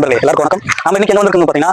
நண்பர்களே எல்லாருக்கும் வணக்கம். நம்ம இன்னைக்கு என்ன வந்திருக்கோம் பாத்தீங்கன்னா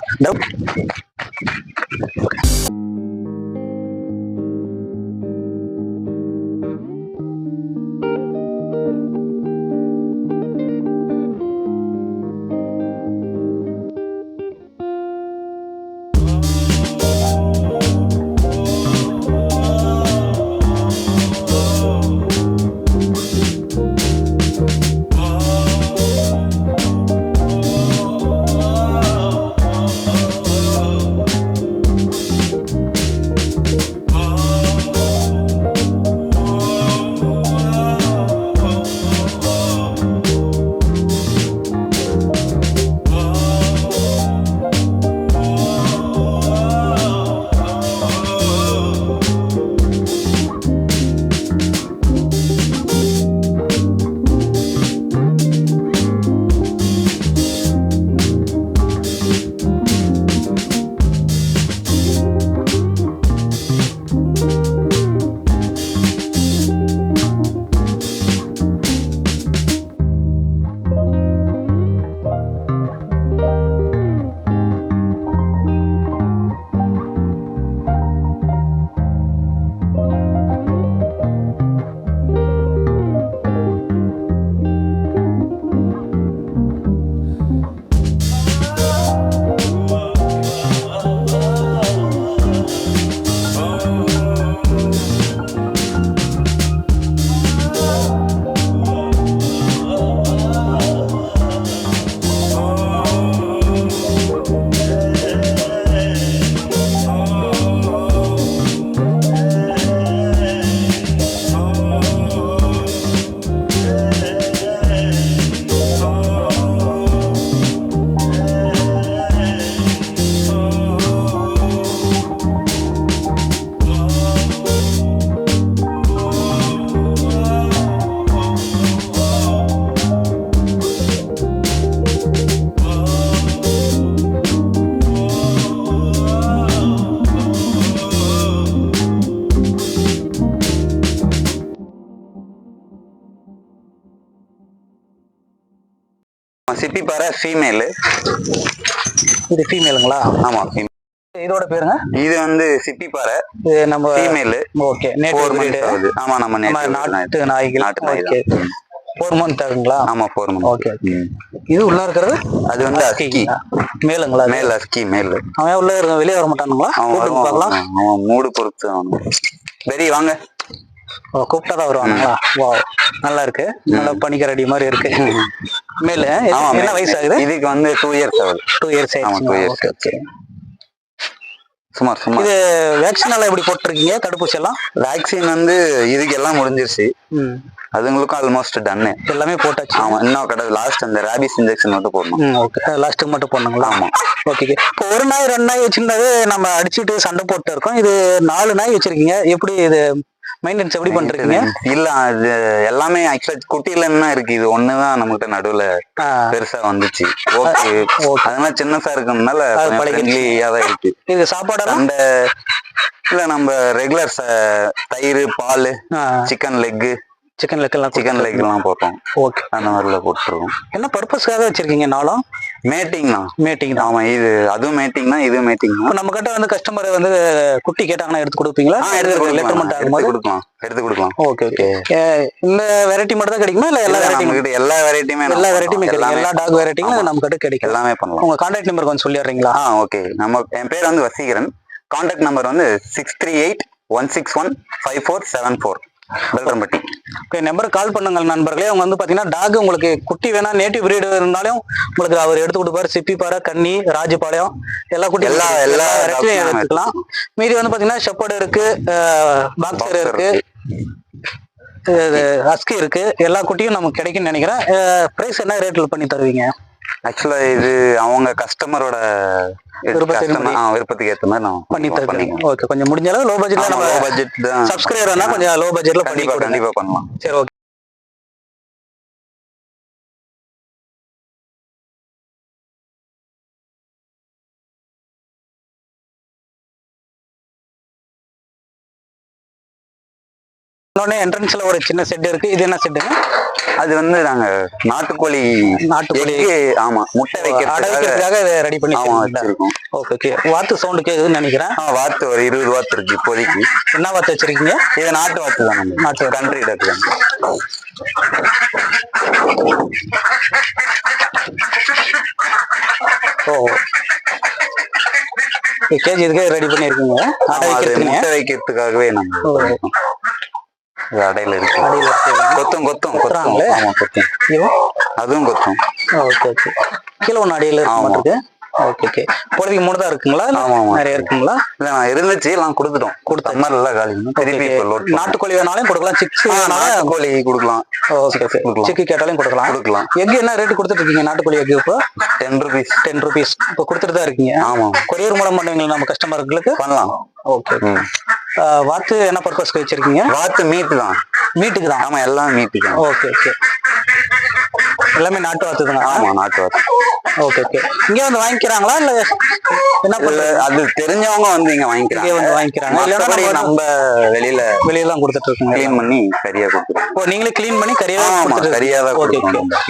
திரௌ- சிப்பிப்பாறை ஃபீமேலு இது ஃபீமேலுங்களா ஆமா. female. இதோட பேருங்க? இது வந்து சிப்பிப்பாறை இது நம்ம ஃபீமேலு ஓகே. ஃபோர் மந்த்ஸ் ஆகுது. ஆமா நம்ம நாட்டு நாய்கள். நாட்டு ஓகே. ஃபோர் மந்த் ஆகுங்களா? ஆமா ஃபோர் ஓகே மந்த்ஸ் இது உள்ள இருக்கிறது? அது வந்து அஸ்கி மேலுங்களா? மேல் அஸ்கி மேல் அவன் உள்ள இருக்க வெளியே வர மாட்டானுங்களா? அவன் பார்க்கலாம். மூடு பொறுத்து அவன். பெரிய வாங்க. ஓ, கூப்பிட்டா தான் வருவானுங்களா? வா நல்லா இருக்கு. நல்லா பனிக்கரடி மாதிரி இருக்கு. மேலு என்ன. வயசு ஆகுது இதுக்கு வந்து டூ இயர்ஸ் ஆகுது. டூ இயர்ஸ் ஆமா, two years. ஓகே சுமார் சுமார். இது வேக்சின் எல்லாம் எப்படி போட்டிருக்கீங்க? தடுப்பூசி எல்லாம்? வேக்சின் வந்து இதுக்கு எல்லாம் முடிஞ்சிருச்சு அதுங்களுக்கும் ஆல்மோஸ்ட் டன்னு எல்லாமே போட்டாச்சு. ஆமா இன்னும் கிடையாது லாஸ்ட் அந்த ரேபிஸ் இன்ஜெக்ஷன் மட்டும் போடணும். ஓகே லாஸ்ட்டுக்கு மட்டும் போடணுங்களா? ஆமா. ஓகே இப்போ ஒரு நாய் ரெண்டு நாய் வச்சிருந்தாவே நம்ம அடிச்சுட்டு சண்டை போட்டு இருக்கோம். இது நாலு நாய் வச்சிருக்கீங்க. எப்படி இது மெயின்டெனன்ஸ் எப்படி பண்றீங்க? இல்ல அது எல்லாமே ஆக்சுவலா குட்டியில என்ன இருக்கு. இது ஒண்ணுதான் நமக்கு நடுவுல பெருசா வந்துச்சு. ஓகே. அதனால சின்னசா இருக்கறதுனால. ஃப்ரெண்ட்லியா தான் இருக்கு. இது சாப்பாடெல்லாம்? அந்த இல்ல நம்ம ரெகுலர் தயிர் பால் சிக்கன் லெக் சிக்கன் லெக்கெல்லாம் சிக்கன் லெக் எல்லாம் போட்டோம். ஓகே அந்த மாதிரில போட்டுருவோம் என்ன பர்பஸ்க்காக வச்சிருக்கீங்க நாளும் மேட்டிங் தான். மேட்டிங் தான். ஆமா இது அதுவும் மேட்டிங் தான் இது மேட்டிங் தான். நம்ம கிட்ட வந்து கஸ்டமர் வந்து குட்டி கேட்டாங்கன்னா எடுத்து கொடுப்பீங்களா? எடுத்து கொடுக்கலாம். எடுத்து கொடுக்கலாம். எடுத்து கொடுக்கலாம். ஓகே ஓகே இந்த வெரைட்டி மட்டும் தான் கிடைக்குமா? இல்ல எல்லா எல்லா வெரைட்டியும் நம்ம கிட்ட எல்லா வெரைட்டியுமே எல்லா வெரைட்டியுமே கிடைக்கும். எல்லா டாக் வெரைட்டியும். நம்ம கிட்ட கிடைக்கும். எல்லாமே பண்ணலாம். உங்க கான்டாக்ட் நம்பர் கொஞ்சம் சொல்லிடுறீங்களா? ஆ ஓகே நம்ம என் பேர் வந்து வசீகரன். கான்டாக்ட் நம்பர் வந்து six three eight one six one five four seven four Belrampatti okay number call பண்ணுங்க நண்பர்களே. அவங்க வந்து பாத்தீங்கன்னா டாக் உங்களுக்கு குட்டி வேணா நேட்டிவ் பிரீடு இருந்தாலும் உங்களுக்கு அவர் எடுத்து கொடுப்பாரு. சிப்பிப்பாறை கன்னி ராஜபாளையம் எல்லா குட்டி எல்லா- எல்லா எடுத்துக்கலாம். மீதி வந்து பாத்தீங்கன்னா ஷெப்பர்டு இருக்கு பாக்ஸர் இருக்கு. ஹஸ்கி இருக்கு. எல்லா குட்டியும் நமக்கு கிடைக்கும்னு நினைக்கிறேன். பிரைஸ் என்ன ரேட்ல பண்ணி தருவீங்க? ஆக்சுவலா இது அவங்க கஸ்டமரோட. விருப்பத்துக்கு ஏத்த மாதிரி நான் பண்ணி பண்ணிக்கலாம். ஓகே கொஞ்சம் முடிஞ்ச அளவு லோ பட்ஜெட்ல நம்ம லோ பட்ஜெட் தான். சப்ஸ்கிரைபர்னா கொஞ்சம் லோ பட்ஜெட்ல பண்ணி கண்டிப்பா கொடுங்க. கண்டிப்பா பண்ணலாம். சரி ஓகே இன்னொன்னு என்ட்ரன்ஸ்ல ஒரு சின்ன செட் இருக்கு. இது என்ன செட்டுங்க அது வந்து நாங்க நாட்டுக்கோழி நாட்டுக்கோழி. ஆமா முட்டை வைக்கிறதுக்காக இதை ரெடி பண்ணி? வச்சிருக்கோம். ஓகே ஓகே வாத்து சவுண்டு கேக்குதுன்னு நினைக்கிறேன். ஆ வாத்து ஒரு இருபது வாத்து இருக்கு இப்போதைக்கு. என்ன வாத்து வச்சிருக்கீங்க? இது நாட்டு வாத்து தான் நாட்டு. கண்ட்ரி டக் தான் ஓ. கேஜி இதுக்கே ரெடி பண்ணியிருக்கீங்க முட்டை வைக்கிறதுக்காகவே நம்ம. இது அடையில இருக்கு. அடியில் இருக்கு. கொத்தும் கொத்தும் கொத்தும்? ஆமா கொத்தும். ஐயோ அதுவும் கொத்தும். Okay okay. கீழே ஒன்று அடியில் இருக்க. மாட்டிருக்கு. Okay okay. இப்போதைக்கு மூணு தான் இருக்குங்களா. நிறைய இருக்குங்களா? இல்ல நான் இருந்துச்சு எல்லாம் கொடுத்துட்டோம். கொடுத்தாச்சு. சம்மர்ல காலி பண்ணி திருப்பி நாட்டுக்கோழி வேணாலும் கொடுக்கலாம். சிக்ஸ் நாட்டுக்கோழி கொடுக்கலாம். Okay okay. சிக்கி கேட்டாலும் கொடுக்கலாம். கொடுக்கலாம். எக் என்ன ரேட் கொடுத்துட்டு இருக்கீங்க? நாட்டுக்கோழி எக் இப்போ? டென் ருபீஸ் டென் ருபீஸ் இப்போ கொடுத்துட்டு தான் இருக்கீங்க. ஆமா. கொரியர் மூலம் பண்ணுவீங்களா நம்ம கஸ்டமர்களுக்கு பண்ணலாம். ஓகே. வாத்து என்ன பர்பஸ்க்கு வச்சிருக்கீங்க? வாத்து மீட்டு தான். மீட்டுக்கு தான்? ஆமா எல்லாம் மீட்டு தான். ஓகே ஓகே எல்லாமே நாட்டு வாத்து தாங்க ஆமா நாட்டு வாத்து. ஓகே ஓகே இங்கே வந்து வாங்கிக்கிறாங்களா? இல்ல என்ன பண்றது? அது தெரிஞ்சவங்க வந்து இங்க இங்கே வாங்கிக்கிறாங்க வந்து வாங்கிக்கிறாங்க. மத்தபடி நம்ம வெளியில வெளியெல்லாம் கொடுத்துட்டு இருக்கீங்க க்ளீன் பண்ணி சரியா கொடுத்துருவோம். ஓ நீங்களே க்ளீன் பண்ணி கறியா ஆமா சரியா தான் ஓகே.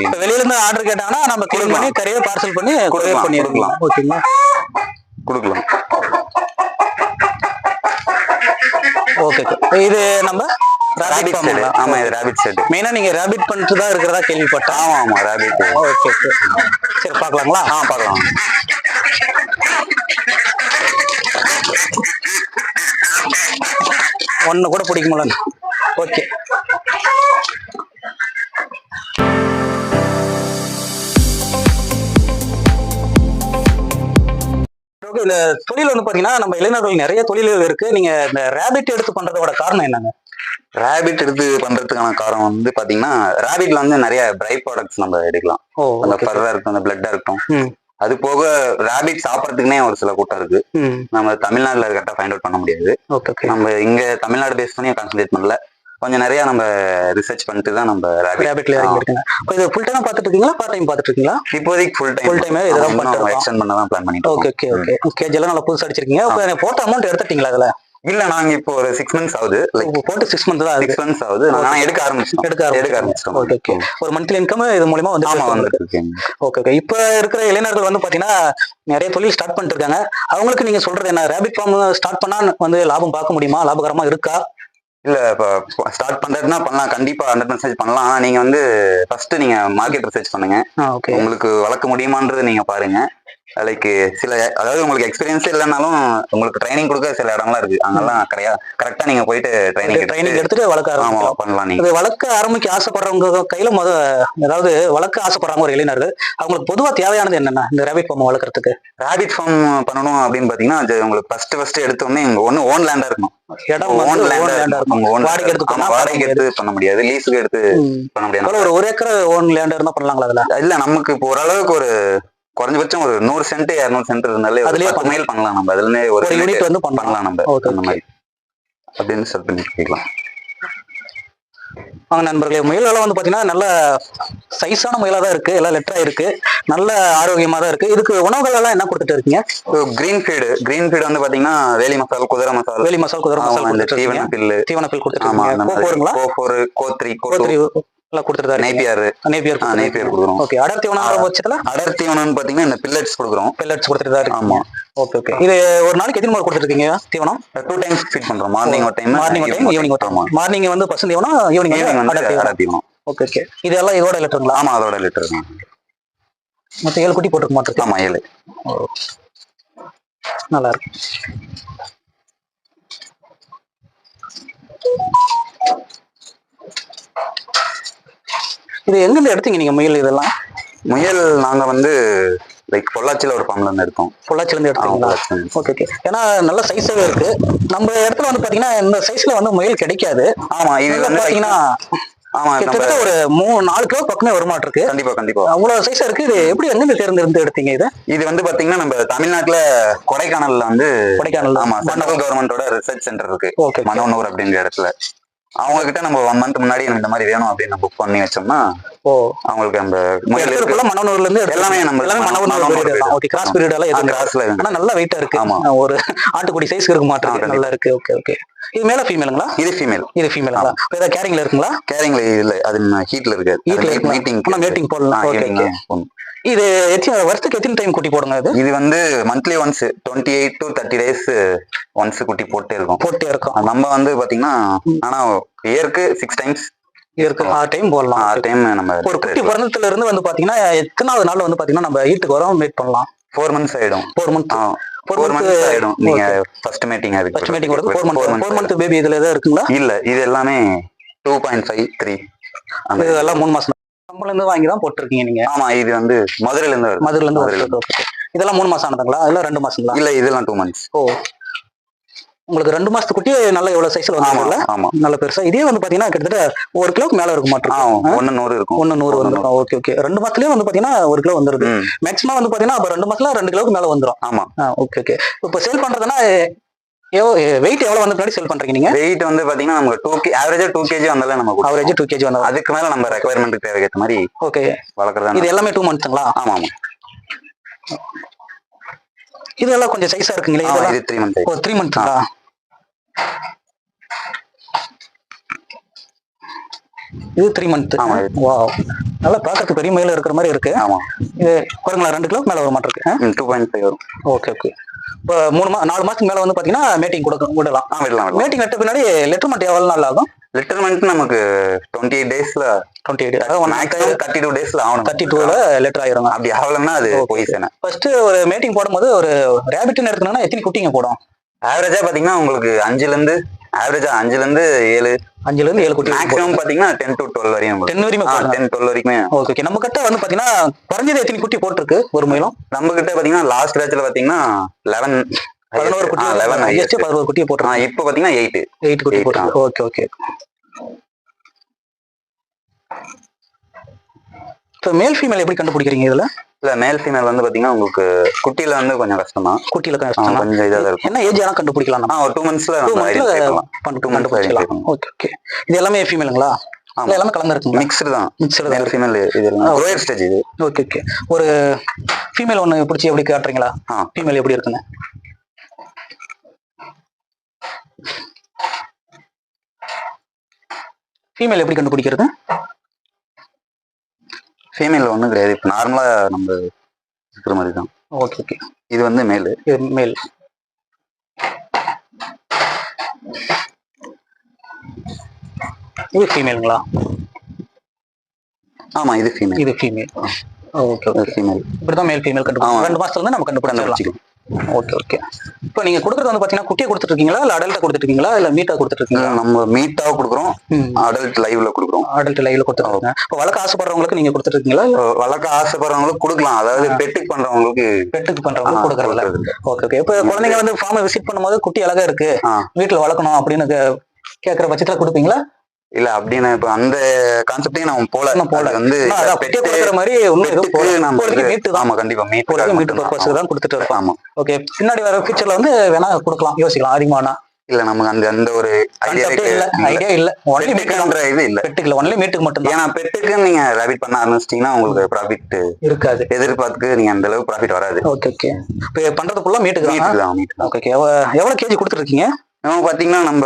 இப்போ வெளியில இருந்து ஆர்டர் கேட்டாங்கன்னா நம்ம க்ளீன் பண்ணி கறியை பார்சல் பண்ணி கொரியர் பண்ணி கொடுக்கலாம். ஓகேங்களா கொடுக்கலாம். ஓகே இது நம்ம ராபிட் செட் ஆமா இது ராபிட் செட் மெயினா நீங்க ரேபிட் பண்ணிட்டு தான் இருக்கிறதா கேள்விப்பட்டேன். ஆமா ஆமா ராபிட் ஓகே சரி பார்க்கலாங்களா? ஆ பார்க்கலாம். ஒன்னு கூட பிடிக்க முடியல இந்த தொழில் வந்து பாத்தீங்கன்னா நம்ம இளைஞர்கள் நிறைய தொழில்கள் இருக்கு. நீங்க இந்த ரேபிட் எடுத்து பண்றதோட காரணம் என்னங்க? ராபிட் எடுத்து பண்றதுக்கான காரணம் வந்து பாத்தீங்கன்னா ராபிட்ல வந்து நிறைய பிரை ப்ராடக்ட்ஸ் நம்ம எடுக்கலாம். அந்த. ஃபர்ரா இருக்கும் அந்த பிளட்டா இருக்கும் அது போக ராபிட் சாப்பிடறதுக்குனே ஒரு சில கூட்டம் இருக்கு. நம்ம தமிழ்நாட்டுல கரெக்டா ஃபைண்ட் அவுட் பண்ண முடியாது. நம்ம இங்க தமிழ்நாடு பேஸ் பண்ணி கான்சன்ட்ரேட் பண்ணல. கொஞ்சம் நிறைய நம்ம ரிசர்ச் பண்ணிட்டு தான் நம்ம ராபிட் ரேபிட்ல இறங்கி இருக்குங்க. இப்போ இது ஃபுல் டைம் பார்த்துட்டு இருக்கீங்களா? பார்ட் டைம் பார்த்துட்டு இருக்கீங்களா? இப்போதைக்கு ஃபுல் டைம் time ஏ இதுதான் பண்ணிட்டு எக்ஸ்டெண்ட் பண்ண தான் பிளான் பண்ணிட்டு ஓகே. ஓகே ஓகே கேஜ் எல்லாம் நல்லா புதுசு அடிச்சிருக்கீங்க. போட்ட அமௌண்ட் எடுத்துட்டீங்களா அதுல இல்ல நாங்க இப்போ ஒரு சிக்ஸ் மந்த்ஸ் ஆகுது. லைக் போட்டு சிக்ஸ் மந்த் தான் சிக்ஸ் மந்த்ஸ் ஆகுது. நான் எடுக்க ஆரம்பிச்சிட்டோம். எடுக்க எடுக்க ஆரம்பிச்சிட்டோம். ஓகே ஓகே ஒரு மந்த்லி இன்கம் இது மூலியமா வந்து ஆமா வந்துட்டு இருக்கேன் ஓகே ஓகே இப்போ இருக்கிற இளைஞர்கள் வந்து பாத்தீங்கன்னா நிறைய தொழில் ஸ்டார்ட் பண்ணிட்டு இருக்காங்க. அவங்களுக்கு நீங்க சொல்றது என்ன? ரேபிட் ஃபார்ம் ஸ்டார்ட் பண்ணா வந்து லாபம் பார்க்க முடியுமா? லாபகரமா இருக்கா? இல்ல இப்போ ஸ்டார்ட் பண்றதுன்னா பண்ணலாம். கண்டிப்பா ஹண்ட்ரட் பர்சன்டேஜ் பண்ணலாம். ஆனா நீங்க வந்து ஃபர்ஸ்ட் நீங்க மார்க்கெட் ரிசர்ச் பண்ணுங்க. ஓகே உங்களுக்கு வளர்க்க முடியுமான்றது நீங்க பாருங்க. லைக் சில அதாவது உங்களுக்கு எக்ஸ்பீரியன்ஸ் இல்லைனாலும் உங்களுக்கு ட்ரைனிங் கொடுக்க சில இடம்லாம் இருக்கு. அங்கெல்லாம் கிடையாது கரெக்டா நீங்க போயிட்டு ட்ரைனிங் ட்ரைனிங் எடுத்துட்டு வளர்க்க ஆரம்பிக்கலாம். பண்ணலாம் நீங்க. வளர்க்க ஆரம்பிக்க ஆசைப்படுறவங்க கையில முத அதாவது வளர்க்க ஆசைப்படுறாங்க ஒரு இளைஞர்கள் அவங்களுக்கு பொதுவா தேவையானது என்னென்ன இந்த ரேபிட் ஃபார்ம் வளர்க்கறதுக்கு. ராபிட் ஃபார்ம் பண்ணணும் அப்படின்னு பாத்தீங்கன்னா அது உங்களுக்கு ஃபர்ஸ்ட் ஃபர்ஸ்ட் எடுத்தோடனே இங்க ஒண்ணு ஓன் லேண்டா இருக்கும் இருக்கும் வாடகை எடுத்து பண்ணா வாடகை எடுத்து பண்ண முடியாது. லீஸுக்கு எடுத்து ம். பண்ண முடியாது. ஒரு ஒரு ஏக்கர் ஓன் லேண்ட் இருந்தா பண்ணலாங்களா அதுல? இல்ல நமக்கு இப்போ ஓரளவுக்கு ஒரு குறைஞ்சபட்சம் ஒரு நூறு சென்ட் இரநூறு சென்ட் இருந்தாலே அதுலயே மைல் பண்ணலாம். நம்ம. அதுல ஒரு யூனிட் வந்து பண்ணலாம். நம்ம. அந்த. மாதிரி. அப்படின்னு செட் பண்ணி போய்க்கலாம் வாங்க நண்பர்களே முயலெல்லாம் வந்து பாத்தீங்கன்னா நல்ல சைஸான முயலா தான் இருக்கு. எல்லாம் லெட்டரா இருக்கு. நல்ல ஆரோக்கியமா தான் இருக்கு. இதுக்கு உணவுகள் எல்லாம் என்ன கொடுத்துட்டு இருக்கீங்க? கிரீன் ஃபீடு கிரீன் ஃபீடு வந்து பாத்தீங்கன்னா வேலி மசால் குதிரை மசால். வேலி மசால் குதிரை மசால் தீவன பில்லு. தீவன பில் கொடுத்துட்டு ஆமா இருக்கீங்க. அந்த Co போருங்களா Co four Co three Napier Napier ஆ, நேப்பியர் கொடுக்குறோம். ஓகே அடர்த்தி உணவு பட்சத்துல அடர் தீவனம்னு பாத்தீங்கன்னா இந்த பில்லட்ஸ் கொடுக்குறோம். பெல்லட்ஸ் கொடுத்துட்டு தான் ஆமா. இருக்கீங்க ஓகே ஓகே இது ஒரு நாளைக்கு எத்தனை முறை கொடுத்துருக்கீங்க தீவனம் டூ டைம்ஸ் ஃபீட் பண்றோம். மார்னிங் ஒரு டைம் மார்னிங் ஒரு டைம் ஈவினிங் ஒரு டைம் மார்னிங் வந்து பசு தீவனம் ஈவினிங் ஈவினிங் வந்து வந்து அடர் தீவனம் ஓகே ஓகே இதெல்லாம் இதோட லிட்டருங்களா ஆமா அதோட லிட்டர் தான் மொத்தம் ஏழு குட்டி போட்டுக்க மாட்டிருக்கு ஆமா ஏழு. நல்லா இருக்கு. இது எங்கிருந்து எடுத்தீங்க நீங்க முயல் இதெல்லாம்? முயல் நாங்க வந்து லைக் பொள்ளாச்சியில ஒரு ஃபார்ம்ல இருந்து எடுத்தோம். பொள்ளாச்சில இருந்து ஆமா, எடுத்தீங்களா. ஓகே ஓகே ஏன்னா நல்ல சைஸாவே இருக்கு. நம்ம இடத்துல வந்து பாத்தீங்கன்னா இந்த சைஸ்ல வந்து முயல் கிடைக்காது. ஆமா இது வந்து பாத்தீங்கன்னா ஆமா நம்ம கிட்டத்தட்ட ஒரு மூணு நாலு கிலோ பக்கமே வருமாட்டிருக்கு கண்டிப்பா கண்டிப்பா. அவ்வளவு சைஸா இருக்கு. இது எப்படி எங்கிருந்து தேர்ந்தெடுத்து எடுத்தீங்க இது? இது வந்து பாத்தீங்கன்னா நம்ம தமிழ்நாட்டுல கொடைக்கானல்ல வந்து கொடைக்கானல் ஆமா சென்ட்ரல் கவர்மெண்டோட ரிசர்ச் சென்டர் இருக்கு. ஓகே மனோனூர் அப்படிங்கிற இடத்துல. அவங்க கிட்ட நம்ம ஒன் மந்த் முன்னாடி எனக்கு இந்த மாதிரி வேணும் அப்படின்னு புக் பண்ணி வச்சோம்னா ஓ. அவங்களுக்கு அந்த மணவனூர்ல இருந்து எல்லாமே நம்ம எல்லாமே தான் ஓகே கிராஸ் பீரியட் எல்லாம் எதுவும் கிராஸ்ல ஆனா நல்ல வெயிட்டா இருக்கு. ஆமா. ஒரு ஆட்டுக்குடி சைஸ் இருக்க கண்டிப்பா. நல்லா இருக்கு. ஓகே ஓகே இது மேல ஃபீமேலுங்களா இது ஃபீமேல் இது ஃபீமேலுங்களா ஏதாவது கேரிங்ல இருக்குங்களா? கேரிங்ல இல்ல. அது ஹீட்ல இருக்கு வீட்ல மீட்டிங் மீட்டிங் போடலாம். ஓகே இது எத்தனை வருஷத்துக்கு எத்தனை டைம் குட்டி போடுங்க இது? இது வந்து monthly once twenty eight to thirty days once குட்டி போட்டே இருக்கும். போட்டே இருக்கும். நம்ம வந்து பாத்தீங்கன்னா ஆனா இயருக்கு சிக்ஸ் டைம்ஸ் இருக்கு ஆறு டைம் போடலாம். ஆறு டைம் நம்ம ஒரு குட்டி பிறந்ததுல இருந்து வந்து பாத்தீங்கன்னா எத்தனாவது நாள் வந்து பாத்தீங்கன்னா நம்ம வீட்டுக்கு வரோம் மீட் பண்ணலாம். ஃபோர் மந்த்ஸ் ஆயிடும். ஃபோர் மந்த் ஃபோர் மந்த்ஸ் ஆயிடும். நீங்க ஃபர்ஸ்ட் மீட்டிங் அதுக்கு ஃபர்ஸ்ட் மீட்டிங் வருது four month four month baby இதுல ஏதாவது இருக்குங்களா? இல்ல இது எல்லாமே டூ பாயிண்ட் ஃபைவ் த்ரீ இதெல்லாம் மூணு மாசம். நம்மள இருந்து வாங்கி தான் போட்டிருக்கீங்க நீங்க. ஆமா இது வந்து மதுரையில இருந்து வருது. மதுரைல இருந்து மதுரையில வருது. இதெல்லாம் மூணு மாசம் ஆனதுங்களா? இல்ல ரெண்டு மாசங்களா? இல்ல இதெல்லாம் டூ மந்த்ஸ் ஓ. உங்களுக்கு ரெண்டு மாசத்து குட்டி நல்ல எவ்வளவு சைஸ்ல வந்துருக்குல்ல? ஆமா நல்ல பெருசா. இதே வந்து பாத்தீங்கன்னா கிட்டத்தட்ட ஒரு கிலோக்கு மேல இருக்க. ஆ மாட்டோம் ஒன்னு நூறு இருக்கும். ஒன்னு நூறு வந்துடும் ஓகே ஓகே. ரெண்டு மாசத்துலயே வந்து பாத்தீங்கன்னா ஒரு கிலோ வந்துருது. மேக்ஸிமம் வந்து பாத்தீங்கன்னா அப்ப ரெண்டு மாசத்துல ரெண்டு கிலோக்கு மேல வந்துரும். ஆமா. Okay okay. இப்போ சேல் பண்றதுன்னா வெயிட் எவ்வளவு வந்து முன்னாடி சேல் பண்றீங்க நீங்க? வெயிட் வந்து பாத்தீங்கன்னா நமக்கு டூ கே ஆவரேஜா டூ கேஜி வந்தாலும் நம்ம. அவரேஜ் டூ கேஜி வந்தா அதுக்கு மேல நம்ம ரெக்குவயர்மெண்ட் தேவைக்கேற்ற மாதிரி ஓகே வளர்க்குறதா இது எல்லாமே டூ மந்த்ஸுங்களா ஆமா ஆமா. இதெல்லாம் கொஞ்சம் சைஸா இருக்குங்களே? இது த்ரீ மந்த் ஓ த்ரீ மந்த்ஸுங்களா இது த்ரீ மந்த் ஆமா, வா நல்லா பார்க்கறதுக்கு பெரிய மயில இருக்கிற மாதிரி இருக்கு. ஆமா. இது குறைங்களா ரெண்டு கிலோ மேல வர மாட்டிருக்கு. டூ பாயிண்ட் ஃபைவ் வரும். ஓகே ஓகே மூணு மா நாலு மாசத்துக்கு மேல வந்து பாத்தீங்கன்னா மீட்டிங் கொடுக்க விடலாம் ஆ விடலாம் மீட்டிங் நட்ட பின்னாடி லெட்டர்மெண்ட் எவ்வளவு நாள் ஆகும்? லிட்டர்மெண்ட் நமக்கு டுவெண்ட்டி எயிட் டேஸ்ல twenty eight maximum thirty two டேஸ்ல ஆகணும். தேர்ட்டி டூல லெட்டர் ஆயிருங்க அப்படி ஆகலன்னா அது Okay. பொசிஷன் ஃபர்ஸ்ட் ஒரு மீட்டிங் போடும்போது ஒரு ரேபிட்னு எடுக்கணும்னா எத்தனை குட்டிங்க போடும்? ஆவரேஜா பாத்தீங்கன்னா உங்களுக்கு அஞ்சுல இருந்து ஆவரேஜா அஞ்சுல இருந்து ஏழு. அஞ்சுல இருந்து ஏழு குட்டி மேக்ஸிமம் பாத்தீங்கன்னா டென் டு டுவெல் வரையும் டென் வரையுமே டென் டுவெல் வரைக்குமே. ஓகே ஓகே நம்ம கிட்ட வந்து பாத்தீங்கன்னா குறைஞ்சது எத்தனை குட்டி போட்டிருக்கு? ஒரு மயிலும். நம்ம கிட்ட பாத்தீங்கன்னா லாஸ்ட் பேட்ச்ல பாத்தீங்கன்னா லெவன் பதினோரு குட்டி லெவன் ஹையஸ்ட் பதினோரு குட்டியை போட்டிருக்கு. இப்போ பாத்தீங்கன்னா எயிட் எயிட் குட்டி eight, போட்டிருக்கு. ஓகே ஓகே இப்போ மேல் ஃபீமேல் எப்படி கண்டுபிடிக்கிறீங்க இதுல? இல்ல மேல் ஃபீமேல் வந்து பாத்தீங்கன்னா உங்களுக்கு குட்டியில வந்து கொஞ்சம் கஷ்டம் தான் குட்டியில கஷ்டம் கொஞ்சம் இதா தான் இருக்கும். என்ன ஏஜ் எல்லாம் கண்டுபிடிக்கலாம் நம்ம ஒரு டூ மந்த்ஸ்ல டூ மந்த்ஸ்ல கண்டுபிடிக்கலாம் identify ஓகே ஓகே இது எல்லாமே ஃபீமேலுங்களா எல்லாமே கலந்துருக்குங்களா? மிக்ஸ்டு தான். மிக்சடு மேல் ஃபீமேல் இது குரோயர் ஸ்டேஜ் இது. ஓகே ஓகே ஒரு ஃபீமேல் ஒன்று பிடிச்சி எப்படி காட்டுறீங்களா. ஃபீமேல் எப்படி இருக்குங்க ஃபீமேல் எப்படி கண்டுபிடிக்கிறது? ஃபீமேல் ஒன்றும் கிடையாது. இப்போ நார்மலா நம்ம இருக்கிற மாதிரி தான் ஓகே ஓகே இது வந்து மேல் இது மேல் இது ஃபீமேலுங்களா ஆமா இது ஃபீமேல் இது ஃபீமேல் ஓகே ஓகே ஃபீமேல் இப்படிதான் மேல் ஃபீமேல் கண்டுபிடிக்கும். ரெண்டு இருந்து நம்ம கண்டுபிடிச்சிக்கலாம். ஓகே ஓகே இப்போ நீங்க கொடுக்குறது வந்து பாத்தீங்கன்னா குட்டியை கொடுத்துட்டு இருக்கீங்களா இல்ல அடல்ட்டா கொடுத்துட்டு இருக்கீங்களா இல்ல மீட்டா கொடுத்துட்டு இருக்கீங்களா நம்ம மீட்டாக கொடுக்குறோம். அடல்ட் லைவ்ல கொடுக்குறோம். அடல்ட் லைவ்ல கொடுத்துருக்கீங்க இப்போ வளர்க்க ஆசைப்படுறவங்களுக்கு நீங்க கொடுத்துட்டு இருக்கீங்களா வளர்க்க ஆசைப்படுறவங்களுக்கு கொடுக்கலாம். அதாவது பெட்டுக்கு பண்றவங்களுக்கு பெட்டுக்கு பண்றவங்க கொடுக்கறதில்ல. கொடுக்கறது. ஓகே ஓகே இப்போ குழந்தைங்க வந்து ஃபார்மை விசிட் பண்ணும்போது குட்டி அழகா இருக்கு. வீட்டுல வளர்க்கணும் அப்படின்னு கே- கேக்குற பட்சத்துல கொடுப்பீங்களா? இல்ல அப்படின்னு இப்ப அந்த கான்செப்டையும் நம்ம போல. போல. வந்து pet- கொடுக்குற மாதிரி ஒன்றும் எதுவும் போல நம்ம மீட்டு தான். ஆமா கண்டிப்பா மீட் இப்போதைக்கு மீட்டு பர்பஸ்க்கு தான் கொடுத்துட்டு இருக்கோம் ஆமா. ஓகே பின்னாடி வர ஃபியூச்சர்ல வந்து வேணா கொடுக்கலாம் யோசிக்கலாம் அதிகமானா இல்ல நமக்கு அந்த அந்த ஒரு ஐடியா இல்ல ஐடியா இல்ல. ஒன்லி மீட்டு பெட்டுக்குன்ற இது இல்ல. பெட்டுக்கு இல்ல ஒன்லி மீட்டுக்கு மட்டும் ஏன்னா பெட்டுக்கு நீங்க ரேபிட் பண்ண ஆரம்பிச்சிட்டீங்கன்னா உங்களுக்கு ப்ராஃபிட் இருக்காது. எதிர்பார்த்து நீங்க அந்த அளவுக்கு ப்ராஃபிட் வராது. ஓகே ஓகே இப்போ பண்றது ஃபுல்லா மீட்டுக்கு தான்? மீட் தான் மீட் தான். ஓகே ஓகே எவ்வளவு கேஜி கொடுத்துருக்கீங்க நம்ம பாத்தீங்கன்னா நம்ம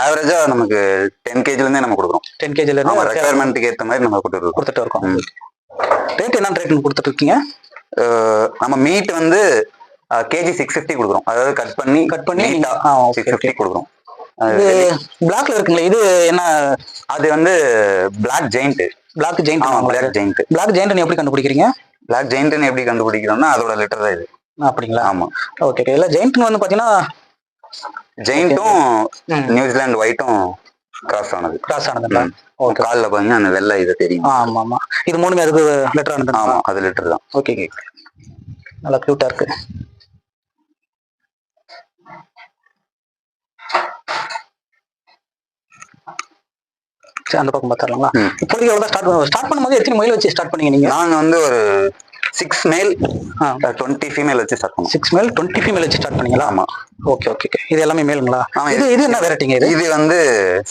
ஆவரேஜா நமக்கு டென் கேஜில இருந்தே நம்ம கொடுக்குறோம். டென் கேஜில இருந்து ரெக்குயர்மெண்ட்டுக்கு ஏத்த மாதிரி நம்ம கொடுத்துருக்கோம் கொடுத்துட்டு இருக்கோம். ரேட் என்ன ரேட் கொடுத்துட்டு இருக்கீங்க? நம்ம மீட் வந்து கேஜி சிக்ஸ் ஃபிஃப்டி கொடுக்குறோம். அதாவது கட் பண்ணி கட் பண்ணி சிக்ஸ் ஃபிஃப்டி கொடுக்குறோம். இது பிளாக்ல இருக்குங்களா இது என்ன? அது வந்து black giant black giant black giant black giant எப்படி கண்டுபிடிக்கிறீங்க? பிளாக் ஜெயிண்ட்னு எப்படி கண்டுபிடிக்கிறோம்னா அதோட லெட்டர் தான் இது. அப்படிங்களா? ஆமா. ஓகே ஓகே இல்ல ஜெயிண்ட் வந்து பாத்தீங்கன்னா ஜெயிண்ட்டும் ம். நியூசிலாந்து ஒயிட்டும் கிராஸ் ஆனது. கிராஸ். ஓகே. கால்ல பாத்தீங்கன்னா அந்த வெள்ளை இது தெரியும். ஆமா ஆமா இது மூணுமே அதுக்கு லெட்டர் ஆனது ஆமா அது லெட்டர் தான். Okay okay. நல்லா கியூட்டா இருக்கு. சரி அந்த பக்கம் பார்த்துடலாங்களா. இப்போதைக்கு எவ்வளோ ஸ்டார்ட் ஸ்டார்ட் பண்ணும்போது எத்தனை மயில் வச்சு ஸ்டார்ட் பண்ணீங்க நீங்க? நாங்க வந்து ஒரு சிக்ஸ் மேல் டுவெண்ட்டி ஃபீமேல் வச்சு ஸ்டார்ட் பண்ணுவோம் சிக்ஸ் மேல் டுவெண்ட்டி ஃபீமேல் வச்சு ஸ்டார்ட் பண்ணீங்களா? ஆமா. ஓகே ஓகே ஓகே இது எல்லாமே மேலுங்களா ஆமா, இது இது என்ன வெரைட்டிங்க இது? இது வந்து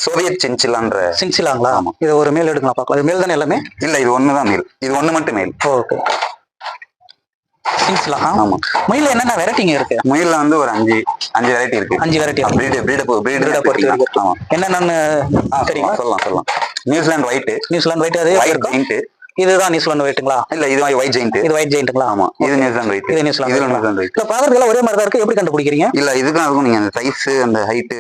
சோவியத் செஞ்சிலான்ற சின்சிலாங்களா ஆமா. இது ஒரு மேல் எடுக்கலாம் பார்க்கலாம். இது மேல் தானே எல்லாமே? இல்ல இது ஒண்ணுதான் மேல் இது ஒண்ணு மட்டும் மேல் ஓகே ஆமா. மயில என்னென்ன வெரைட்டிங்க இருக்கு? முயல்ல வந்து ஒரு அஞ்சு அஞ்சு வெரைட்டி இருக்கு. அஞ்சு வெரைட்டி பிரீடு பிரீடு பிரீடு பொறுத்து என்னென்னு தெரியுமா? சொல்லலாம் சொல்லலாம். New Zealand white New Zealand white அதே ஒயிட் ஜெயிண்ட் இதுதான் நியூசிலாந்து ஒயிட்டுங்களா இல்ல இது ஒயிட் ஜெயிண்ட் இது ஒயிட் ஜெயிண்ட்டுங்களா ஆமா இது நியூசிலாந்து ஒயிட் இது நியூசிலாந்து இது. நியூசிலாந்து இல்ல பாக்குறதுல ஒரே மாதிரி தான் இருக்கு. எப்படி கண்டுபிடிக்கிறீங்க? இல்ல இதுக்கும் அதுக்கும் நீங்க அந்த சைஸ் அந்த ஹைட்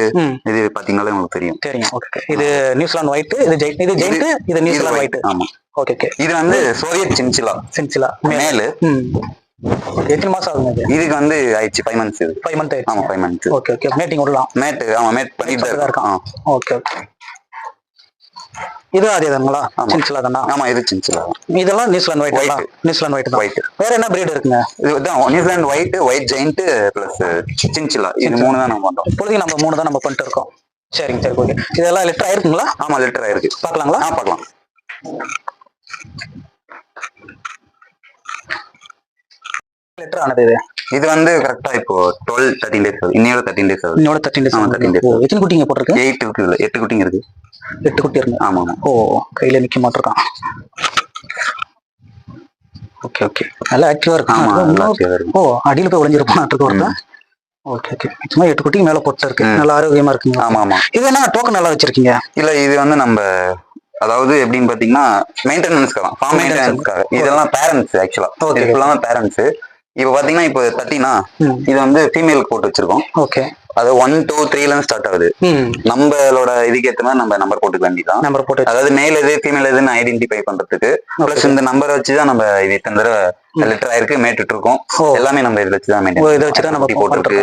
இது பாத்தீங்கன்னாலே உங்களுக்கு தெரியும். சரிங்க ஓகே இது நியூசிலாந்து ஒயிட் இது ஜெயிண்ட் இது ஜெயிண்ட் இது நியூசிலாந்து. ஒயிட் ஆமா. ஓகே ஓகே இது வந்து சோவியத் சின்சிலா சின்சிலா மேலு. எத்தனை மாசம் ஆகுங்க இது? இதுக்கு வந்து ஆயிடுச்சு ஃபைவ் மந்த்ஸ் ஃபைவ் மந்த் ஆமா five months okay okay mating விடலாம். மேட் ஆமா மேட் பண்ணிட்டு தான் இருக்கான். ஓகே ஓகே இது அதே தானுங்களா. சின்சிலா தானா? ஆமா இது சின்சிலா இதெல்லாம் New Zealand white White. New Zealand white white வேற என்ன பிரீட் இருக்குங்க? இதுதான் New Zealand white white giant plus chinchilla இது மூணு தான் நம்ம பண்றோம் இப்போதைக்கு நம்ம மூணு தான் நம்ம பண்ணிட்டு இருக்கோம். சரிங்க சரி ஓகே இதெல்லாம் லிட்டர் ஆயிருக்குங்களா ஆமா லிட்டர் ஆயிருக்கு பார்க்கலாங்களா? ஆ பார்க்கலாம். லிட்டர் ஆனது இது? இது வந்து கரெக்டா இப்போ டுவெல் தேர்ட்டின் டேஸ் இன்னையோட தேர்ட்டின் டேஸ் ஆகுது. இன்னோட தேர்ட்டின் டேஸ் ஆமா, 13 days. ஓ எத்தனை குட்டிங்க போட்டிருக்கு? எயிட் இருக்கு எட்டு குட்டிங்க இருக்கு. எட்டு குட்டி இருக்கு. ஆமா ஆமா. ஓ கையில நிக்க மாட்டிருக்கான். ஓகே ஓகே நல்லா ஆக்டிவா ஆமா இருக்கு நல்லா active-ஆ இருக்கு. ஓ அடியில போய் ஒளிஞ்சிருப்பான் இருக்கு ஒருத்தன். ஓகே ஓகே சும்மா எட்டு குட்டிக்கு மேல போட்டு இருக்கு. நல்லா ஆரோக்கியமா இருக்குங்க. ஆமா ஆமா. இது என்ன டோக்கன் நல்லா வச்சிருக்கீங்க? இல்ல இது வந்து நம்ம அதாவது எப்படின்னு பாத்தீங்கன்னா மெயின்டெனன்ஸ்க்காக ஃபார்ம் மெயின்டெனன்ஸ்க்காக இதெல்லாம் பேரண்ட்ஸ் ஆக்சுவலா. இது ஃபுல்லாமே பேரண்ட்ஸ் இப்போ பாத்தீங்கன்னா இப்போ தட்டினா இது வந்து ஃபீமேலுக்கு போட்டு வச்சிருக்கோம். ஓகே அது ஒன் டூ த்ரீல இருந்து ஸ்டார்ட் ஆகுது. நம்மளோட இதுக்கு ஏத்த மாதிரி நம்ம நம்பர் போட்டுக்க வேண்டியதான் நம்பர் போட்டு அதாவது மேல் எது ஃபீமேல் எதுன்னு ஐடென்டிஃபை பண்றதுக்கு. பிளஸ் இந்த நம்பர் வச்சு தான் நம்ம இது இத்தனை தடவை லிட்டர் ஆயிருக்கு மேட்டுட்டு இருக்கோம். எல்லாமே நம்ம இதை வச்சு தான் ஓ, மெயின்டைன் இதை வச்சு தான் நம்ம போட்டுருக்கு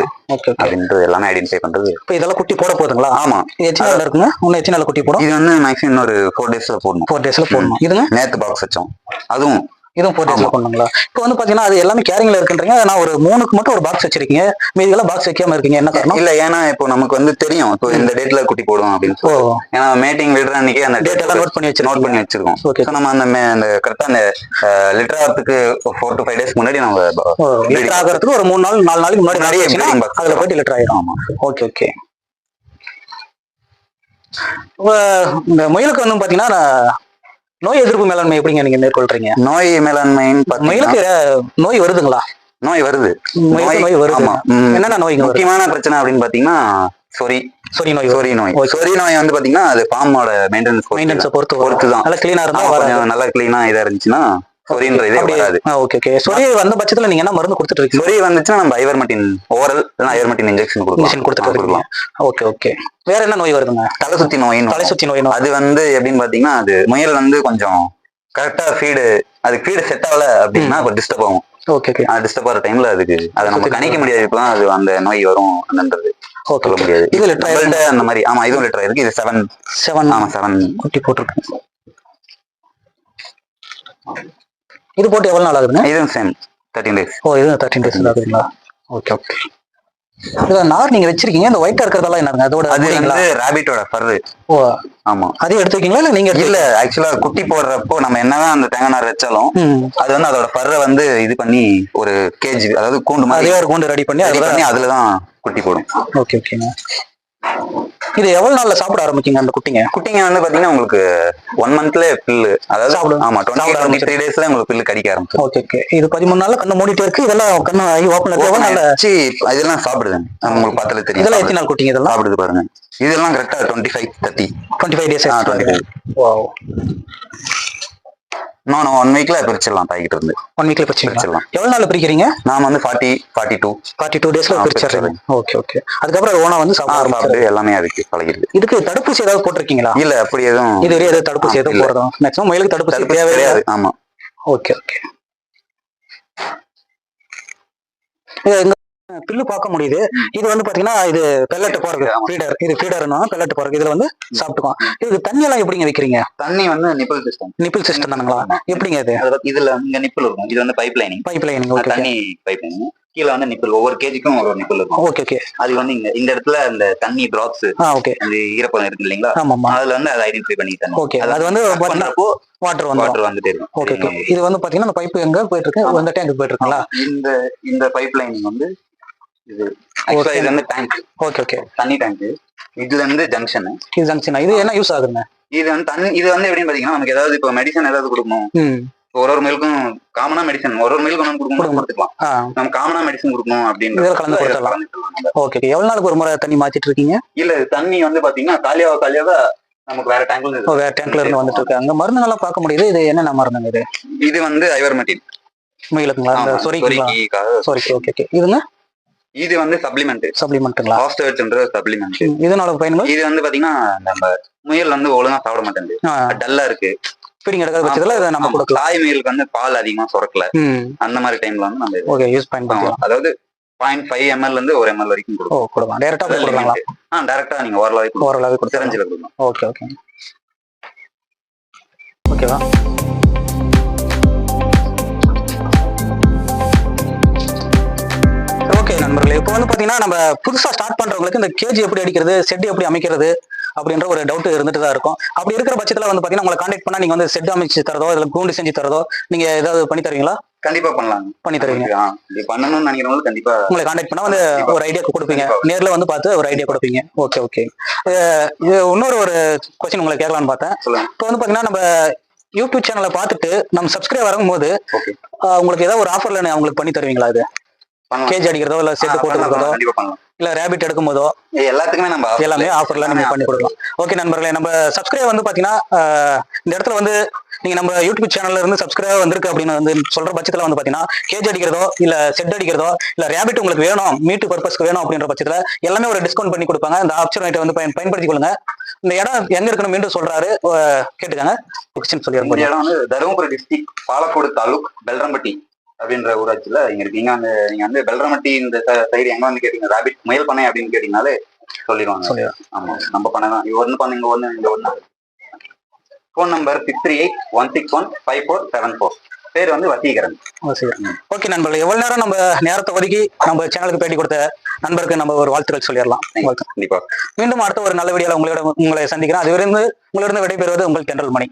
அப்படின்றது எல்லாமே ஐடென்டிஃபை பண்றது. இப்போ இதெல்லாம் குட்டி போட போகுதுங்களா ஆமா. நாள்ல இருக்குங்க? இன்னும் நாள் குட்டி போடும்? இது வந்து மேக்ஸிமம் இன்னொரு ஃபோர் டேஸ்ல போடணும். ஃபோர் டேஸ்ல போடணும். இதுங்க? நேத்து பாக்ஸ் வச்சோம். அதுவும் இதுவும் ஃபோர் டேஸ்ல போடணுங்களா இப்போ வந்து பாத்தீங்கன்னா அது எல்லாமே கேரிங்ல இருக்குன்றீங்க. நான் ஒரு மூணுக்கு மட்டும் ஒரு பாக்ஸ் வச்சிருக்கீங்க. மீதி எல்லாம் பாக்ஸ் வைக்காம இருக்கீங்க. என்ன காரணம்? இல்ல ஏன்னா இப்போ நமக்கு வந்து தெரியும். இப்போ இந்த டேட்ல குட்டி போடுவோம் அப்படின்னு ஏன்னா மேட்டிங் விடுற அன்னைக்கே அந்த டேட் எல்லாம் நோட் பண்ணி நோட் வச்சிருக்கோம் பண்ணி வச்சிருக்கோம். So நம்ம அந்த அந்த கரெக்டா அந்த லிட்டர் ஆகிறதுக்கு ஃபோர் டு ஃபைவ் டேஸ் முன்னாடி நம்ம லிட்டர் ஆகிறதுக்கு ஒரு மூணு நாள் நாலு நாளைக்கு முன்னாடி நிறைய அதுல போயிட்டு லிட்டர் ஆயிரும். ஆமா. ஓகே ஓகே இந்த முயலுக்கு வந்து பாத்தீங்கன்னா நோய் எதிர்ப்பு மேலாண்மை எப்படிங்க நீங்க மேற்கொள்றீங்க? நோய் மேலாண்மைன்னு பாத்தீங்கன்னா முயலுக்கு அஹ், நோய் வருதுங்களா? நோய் வருது. நோய் வருது. என்னென்ன வருது? முக்கியமான பிரச்சனை அப்படின்னு பாத்தீங்கன்னா சொறி. சொறி நோய். சொறி நோய். சொறி நோய் வந்து பாத்தீங்கன்னா அது ஃபார்மோட மெயின்டெனன்ஸ் மெயின்டெனன்ஸை பொறுத்து பொறுத்து தான் நல்லா கிளீனா இருந்தா நல்லா கிளீனா இதா இருந்துச்சுன்னா சொரின்ற இதே வராது. ஓகே ஓகே சொறி வந்த பட்சத்துல நீங்க என்ன மருந்து கொடுத்துட்டு இருக்கீங்க? சொறி வந்துச்சுன்னா நம்ம ஐவர்மெட்டின் ஓரல் இல்லைன்னா ஐவர்மெட்டின் இன்ஜெக்ஷன் இன்ஜெக்ஷன் கொடுத்துட்டு இருக்கீங்க. ஓகே ஓகே வேற என்ன நோய் வருதுங்க? தலை சுத்தி நோயின்னு தலை சுத்தி நோய் அது வந்து எப்படின்னு பாத்தீங்கன்னா அது முயல் வந்து கொஞ்சம் கரெக்டா ஃபீடு அதுக்கு ஃபீடு செட் ஆகல அப்படின்னா டிஸ்டர்ப் ஆகும். ஓகே ஓகே டிஸ்டர்ப் ஆகிற டைம்ல அதுக்கு அதை நம்ம கணிக்க முடியாது. இப்பதான் அது அந்த நோய் வரும் ஓகே சொல்ல முடியாது. இது லிட்டர் அந்த மாதிரி ஆமா இதுவும் லிட்டர் இருக்கு. இது செவன் செவன் ஆமா செவன் குட்டி போட்டிருக்கு. இது போட்டு எவ்வளவு நாள் ஆகுதுங்க? இதுவும் சேம் தேர்ட்டின் டேஸ் ஓ இது தேர்ட்டின் டேஸ் ஆகுதுங்களா? ஓகே ஓகே இதுல நார் நீங்க வச்சிருக்கீங்க இந்த ஒயிட்டா இருக்கிறதெல்லாம் என்னங்க அதோட அது? வந்து ரேபிட்டோட ஃபர்ரு ஓ ஆமா. அதையும் எடுத்து வைக்கீங்களா இல்ல நீங்க இல்ல ஆக்சுவலா குட்டி போடுறப்போ நம்ம என்னதான் அந்த தேங்காய் நார் வச்சாலும் அது வந்து அதோட ஃபர்ரை வந்து இது பண்ணி ஒரு கேஜ் அதாவது கூண்டு மாதிரி ஒரு கூண்டு ரெடி பண்ணி அதுல பண்ணி அதுலதான் குட்டி போடும். ஓகே ஓகேங்க இது எவ்வளவு நாள்ல சாப்பிட ஆரம்பிக்கீங்க அந்த குட்டிங்க? குட்டிங்க வந்து பாத்தீங்கன்னா உங்களுக்கு ஒன் மந்த்ல பில்லு அதாவது. ஆமா டுவெண்ட்டி. த்ரீ டேஸ்ல உங்களுக்கு பில்லு கடிக்க ஆரம்பிச்சிடும் ஓகே ஓகே இது பதிமூணு நாள்ல கண்ணு மூடிட்டே இருக்கு இதெல்லாம் கண்ணு ஐ ஓப்பன் நல்ல இதெல்லாம் சாப்பிடுது உங்களுக்கு பார்த்தாலே தெரியும். இதெல்லாம் எத்தனை நாள் குட்டிங்க இதெல்லாம்? சாப்பிடுது பாருங்க. இதெல்லாம் கரெக்டா twenty five thirty twenty five days ஆ, 25. இன்னும் ஒன் வீக்ல பிரிச்சிடலாம் தாய்கிட்ட இருந்து. ஒன் வீக்ல பிரிச்சிடலாம். எவ்வளவு நாள் பிரிக்கிறீங்க? நாம வந்து forty forty two forty two டேஸ்ல ஆ, பிரிச்சிடுறீங்க ஓகே ஓகே அதுக்கப்புறம் அது ஓனா வந்து சாப்பிட்டு எல்லாமே அதுக்கு பழகிருக்கு இதுக்கு தடுப்பூசி ஏதாவது போட்டிருக்கீங்களா? இல்ல அப்படி எதுவும் இது வரையும் ஏதாவது தடுப்பூசி எதுவும். போடுறோம் மேக்ஸிமம் மயிலுக்கு தடுப்பூசி தேவையில்லை. கிடையாது ஆமா. ஓகே ஓகே பில்லு பார்க்க முடியுது. இது வந்து பாத்தீங்கன்னா இது பெல்லட் போறது. ஃபீடர் இது ஃபீடர்னா பெல்லட் போறது. இதுல வந்து சாப்பிட்டுக்கும் இதுக்கு தண்ணி எல்லாம் எப்படிங்க வைக்கிறீங்க? தண்ணி வந்து நிப்பிள் சிஸ்டம் நிப்பிள் சிஸ்டம் தானுங்களா? எப்படிங்க அது இதுல இங்க நிப்பிள் இருக்கும். இது வந்து பைப் லைனிங் பைப் லைனிங் தண்ணி பைப் லைனிங் கீழே வந்து நிப்பிள் ஒவ்வொரு கேஜிக்கும் ஒரு நிப்பிள் இருக்கும். ஓகே ஓகே அது வந்து இங்க இந்த இடத்துல இந்த தண்ணி டிராப்ஸ் ஓகே அந்த ஈரப்பதம் இருக்கு இல்லைங்களா? ஆமாம்மா. அதுல வந்து அதை ஐடென்டிஃபை பண்ணி தரணும் ஓகே அது வந்து பண்றப்போ வாட்டர் வந்துடும் வாட்டர் வந்துட்டே இருக்கும். ஓகே இது வந்து பாத்தீங்கன்னா அந்த பைப் எங்க போயிட்டு இருக்கு? ஆமா. இந்த டேங்க் போயிட்டு இருக்குங்களா? இந்த இந்த பைப் லைனிங் வந்து இது ஆக்சுவலா இது வந்து டேங்க் ஓகே ஓகே தண்ணி டேங்க் இதுல இருந்து ஜங்ஷன் இது ஜங்ஷன் இது என்ன யூஸ் ஆகுதுங்க? இது வந்து தண்ணி இது வந்து எப்படின்னு பாத்தீங்கன்னா நமக்கு ஏதாவது இப்போ மெடிசன் ஏதாவது கொடுக்கணும். ஒரு ஒரு மில்க்கும் காமனா மெடிசன் ஒரு ஒரு மில்க் ஒன்று கொடுக்கணும். கொடுத்துக்கலாம். நம்ம காமனா மெடிசன் கொடுக்கணும் அப்படின்னு கலந்து கொடுத்துடலாம். ஓகே எவ்வளவு நாளுக்கு ஒரு முறை தண்ணி மாத்திட்டு இருக்கீங்க? இல்ல தண்ணி வந்து பாத்தீங்கன்னா காலியாக காலியாக நமக்கு வேற டேங்க்ல வேற டேங்க்ல இருந்து வந்துட்டு இருக்கு. அங்க மருந்துங்கெல்லாம் பார்க்க முடியுது. இது என்னென்ன மருந்துங்க இது? இது வந்து ஐவர்மெட்டின் முயலுக்குங்களா? சொரிக்கு ஓகே ஓகே இதுங்க? இது வந்து சப்ளிமெண்ட் சப்ளிமெண்ட்டுங்களா ஹாஸ்டர்ட்ன்ற சப்ளிமெண்ட் இதனோட பயன்கள்? இது வந்து பாத்தீங்கன்னா நம்ம முயல் வந்து ஒழுங்கா சாப்பிட மாட்டேங்குது. டல்லா இருக்கு. ஃபீடிங் எடுக்கிற பட்சத்துல இதை நம்ம கொடுக்கலாம். தாய் முயலுக்கு வந்து பால் அதிகமா சுரக்கல. அந்த மாதிரி டைம்ல வந்து நம்ம ஓகே யூஸ் பயன்படுத்தலாம் அதாவது பாயிண்ட் ஃபைவ் எம்எல் இருந்து ஒரு எம்எல் வரைக்கும் கொடுக்கும் கொடுக்கலாம். டேரக்டா கொடுக்கலாங்களா? ஆ டேரக்டா நீங்க ஓரளவு ஓரளவு சிரஞ்சில கொடுக்கலாம். Okay okay. ஓகேவா? இப்போ வந்து பாத்தீங்கன்னா நம்ம புதுசா ஸ்டார்ட் பண்றவங்களுக்கு இந்த கேஜி எப்படி அடிக்கிறது செட் எப்படி அமைக்கிறது அப்படின்ற ஒரு டவுட் இருந்துட்டு தான் இருக்கும். அப்படி இருக்கிற பட்சத்துல வந்து பாத்தீங்கன்னா உங்களை கான்டாக்ட் பண்ணா நீங்க வந்து செட் அமைச்சு தரதோ இல்ல கூண்டு செஞ்சு தரதோ நீங்க ஏதாவது பண்ணி தருவீங்களா? கண்டிப்பா பண்ணலாம். பண்ணி தருவீங்க. இது பண்ணணும்னு நினைக்கிறவங்களுக்கு கண்டிப்பா உங்களை கான்டாக்ட் பண்ணா வந்து. ஒரு ஐடியா கொடுப்பீங்க. நேர்ல வந்து பார்த்து ஒரு ஐடியா கொடுப்பீங்க. ஓகே ஓகே இது இன்னொரு ஒரு கொஸ்டின் உங்களை கேட்கலான்னு பார்த்தேன். இப்போ வந்து பாத்தீங்கன்னா நம்ம யூடியூப் சேனலை பார்த்துட்டு நம்ம சப்ஸ்கிரைப் வரும்போது உங்களுக்கு ஏதாவது ஒரு ஆஃபர்ல அவங்களுக்கு பண்ணி தருவீங்களா பண்ணலாம் கேஜ் அடிக்கிறதோ இல்ல செட்டு போட்டு கொடுக்கறதோ இல்ல ரேபிட் எடுக்கும் போதோ எல்லாத்துக்குமே நம்ம எல்லாமே ஆஃபர்ல நம்ம பண்ணி. கொடுக்கலாம். ஓகே நண்பர்களே நம்ம சப்ஸ்கிரைப் வந்து பாத்தீங்கன்னா இந்த இடத்துல வந்து நீங்க நம்ம யூடியூப் சேனல்ல இருந்து சப்ஸ்கிரைப் வந்திருக்கு அப்படின்னு வந்து சொல்ற பட்சத்துல வந்து பாத்தீங்கன்னா கேஜ் அடிக்கிறதோ இல்ல செட் அடிக்கிறதோ இல்ல ரேபிட் உங்களுக்கு வேணும் மீட்டு பர்பஸ்க்கு வேணும் அப்படின்ற பட்சத்துல எல்லாமே ஒரு டிஸ்கவுண்ட் பண்ணி கொடுப்பாங்க. இந்த ஆப்ஷன் வந்து பயன் பயன்படுத்திக் கொள்ளுங்க இந்த இடம் எங்க இருக்குன்னு மீண்டும் சொல்றாரு. கேட்டுக்கங்க. சொல்லிடுறேன் இடம் வந்து தருமபுரி டிஸ்ட்ரிக்ட் பாலக்கோடு தாலுக் பெல்ரம்பட்டி. அப்படின்ற ஊராட்சியில இங்க இருக்கு. இங்க வந்து நீங்க வந்து பெல்ரம்பட்டி இந்த சைடு எங்க வந்து கேட்டீங்க? ராபிட் முயல் பண்ணை அப்படின்னு கேட்டீங்கனாலே சொல்லிடுவாங்க. ஆமா. நம்ம பண்ணை தான். இது ஒன்று பண்ண இங்க ஒன்று இங்க ஒன்று phone number six three eight one six one five four seven four பேர் வந்து வசீகரன். ஓகே நண்பர்களே எவ்வளவு நேரம் நம்ம நேரத்தை ஒதுக்கி நம்ம சேனலுக்கு பேட்டி கொடுத்த நண்பருக்கு நம்ம ஒரு வாழ்த்துக்கள் சொல்லிடலாம். Welcome. கண்டிப்பா. மீண்டும் அடுத்த ஒரு நல்ல வீடியோல உங்களோட உங்களை சந்திக்கிறேன். அதுவிருந்து உங்களிடம் விடைபெறுவது உங்கள் தென்றல் மணி.